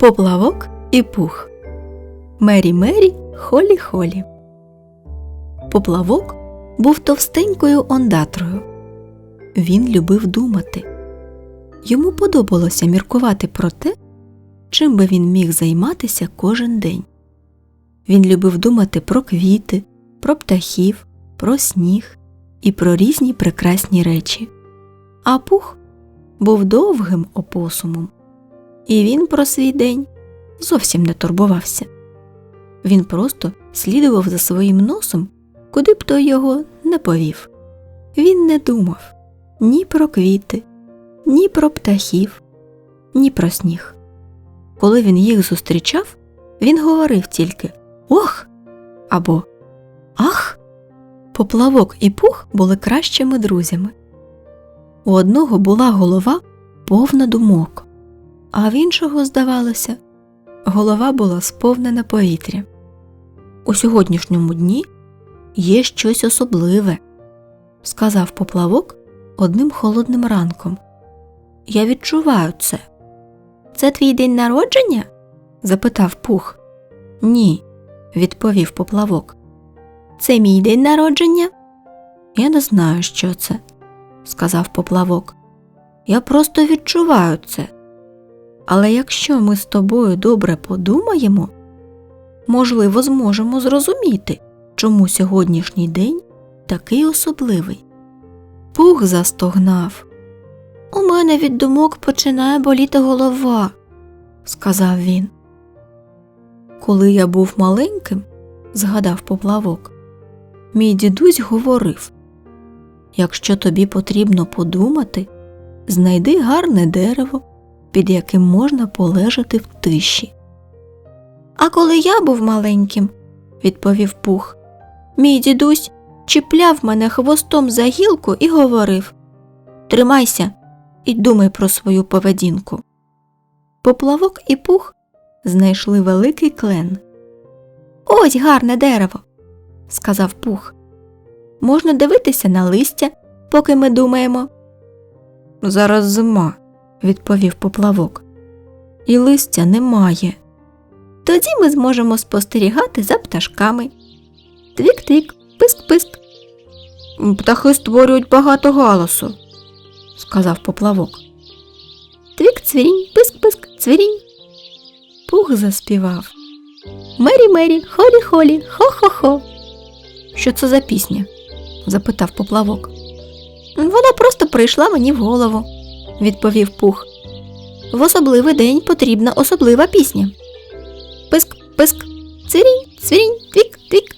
Поплавок і пух. Мері Мері холі холі. Поплавок був товстенькою ондатрою. Він любив думати. Йому подобалося міркувати про те, чим би він міг займатися кожен день. Він любив думати про квіти, про птахів, про сніг і про різні прекрасні речі. А пух був довгим опосумом, і він про свій день зовсім не турбувався. Він просто слідував за своїм носом, куди б той його не повів. Він не думав ні про квіти, ні про птахів, ні про сніг. Коли він їх зустрічав, він говорив тільки Ох або Ах. Поплавок і пух були кращими друзями. У одного була голова повна думок, а в іншого, здавалося, голова була сповнена повітря. У сьогоднішньому дні є щось особливе, сказав поплавок одним холодним ранком. Я відчуваю це. Це твій день народження? запитав пух. Ні, відповів поплавок. Це мій день народження? Я не знаю, що це, сказав поплавок. Я просто відчуваю це. Але якщо ми з тобою добре подумаємо, можливо, зможемо зрозуміти, чому сьогоднішній день такий особливий. Пух застогнав. У мене від думок починає боліти голова, сказав він. Коли я був маленьким, згадав поплавок, мій дідусь говорив якщо тобі потрібно подумати, знайди гарне дерево, під яким можна полежати в тиші. А коли я був маленьким, відповів пух, мій дідусь чіпляв мене хвостом за гілку і говорив Тримайся і думай про свою поведінку. Поплавок і пух знайшли великий клен. Ось гарне дерево, сказав пух. Можна дивитися на листя, поки ми думаємо. Зараз зима, відповів поплавок. І листя немає. Тоді ми зможемо спостерігати за пташками. Твік-твік, писк-писк. Птахи створюють багато галасу, сказав поплавок. Твік цвірінь, писк-писк, цвірінь. Пух заспівав. Мері Мері, холі холі, хо-хо-хо. Що це за пісня? Запитав поплавок. Вона просто прийшла мені в голову, відповів пух. В особливий день потрібна особлива пісня. Писк, писк, цвірінь, цвірінь, твік, твік.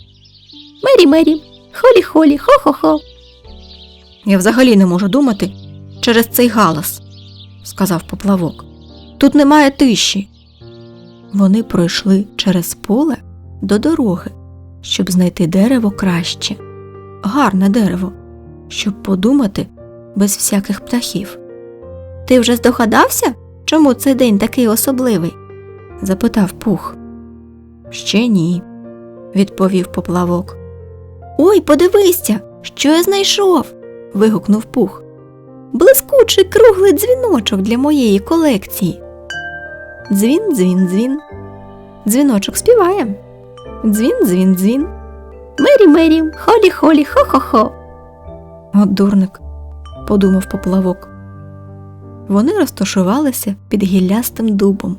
Мері Мері, холі холі, хо-хо-хо. Я взагалі не можу думати через цей галас, сказав поплавок. Тут немає тиші. Вони пройшли через поле до дороги, щоб знайти дерево краще, гарне дерево, щоб подумати без всяких птахів. Ти вже здогадався, чому цей день такий особливий? запитав пух. Ще ні, відповів поплавок. Ой, подивися, що я знайшов. вигукнув пух. Блискучий круглий дзвіночок для моєї колекції. Дзвін, дзвін, дзвін. Дзвіночок співає. Дзвін, дзвін, дзвін. Мері, мері, холі, холі, хо-хо-хо. От дурник, подумав поплавок. Вони розташувалися під гіллястим дубом.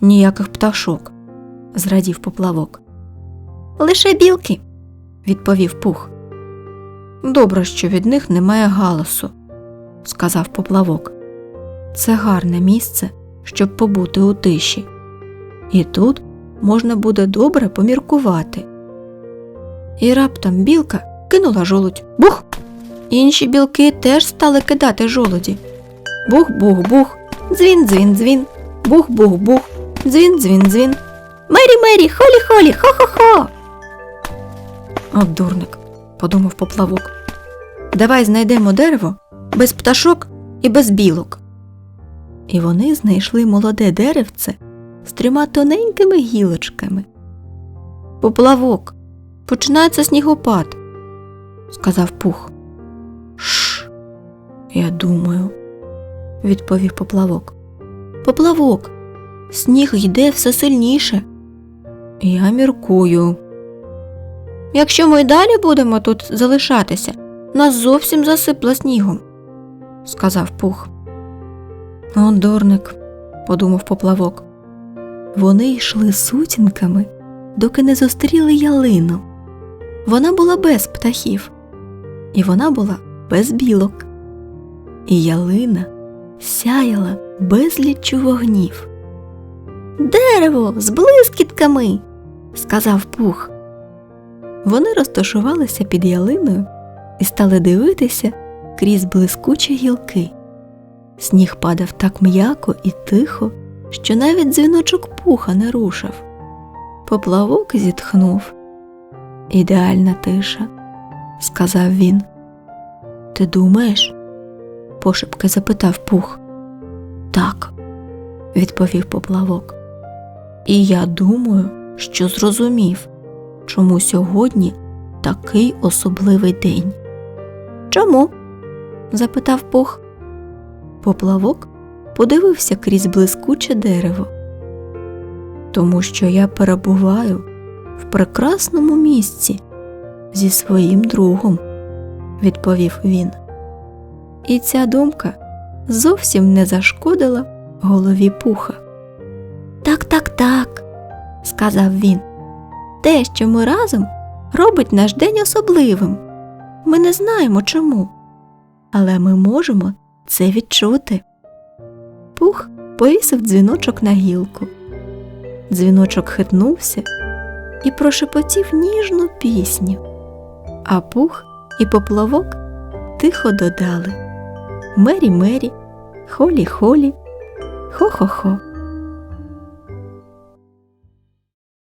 Ніяких пташок, зрадів поплавок. Лише білки, відповів пух. Добре, що від них немає галасу, сказав поплавок. Це гарне місце, щоб побути у тиші. І тут можна буде добре поміркувати. І раптом білка кинула жолудь. Бух! Інші білки теж стали кидати жолуді. Бух-бух-бух, дзвін, дзвін, дзвін, бух-бух-бух, дзвін, дзвін, дзвін. Мері, мері, холі, холі, хо-хо-хо. От дурник, подумав поплавок. Давай знайдемо дерево без пташок і без білок. І вони знайшли молоде деревце з трьома тоненькими гілочками. Поплавок, починається снігопад, сказав пух. Шш, я думаю, відповів поплавок. Поплавок, сніг йде все сильніше. Я міркую. Якщо ми й далі будемо тут залишатися, нас зовсім засипло снігом, сказав пух. О, дурник, подумав поплавок. Вони йшли сутінками, доки не зустріли ялину. Вона була без птахів, і вона була без білок. І ялина сяяла безліччю вогнів. Дерево з блискітками, сказав пух. Вони розташувалися під ялиною і стали дивитися крізь блискучі гілки. Сніг падав так м'яко і тихо, що навіть дзвіночок пуха не рушив. Поплавок зітхнув. Ідеальна тиша, сказав він. Ти думаєш? пошепки запитав пух. Так, відповів поплавок. І я думаю, що зрозумів, чому сьогодні такий особливий день. Чому? запитав пух. Поплавок подивився крізь блискуче дерево. Тому що я перебуваю в прекрасному місці зі своїм другом, відповів він. І ця думка зовсім не зашкодила голові пуха. Так, так, так, сказав він. Те, що ми разом, робить наш день особливим. Ми не знаємо чому, але ми можемо це відчути. Пух повісив дзвіночок на гілку. Дзвіночок хитнувся і прошепотів ніжну пісню, а пух і поплавок тихо додали Мері Мері, холі холі, хо-хо-хо.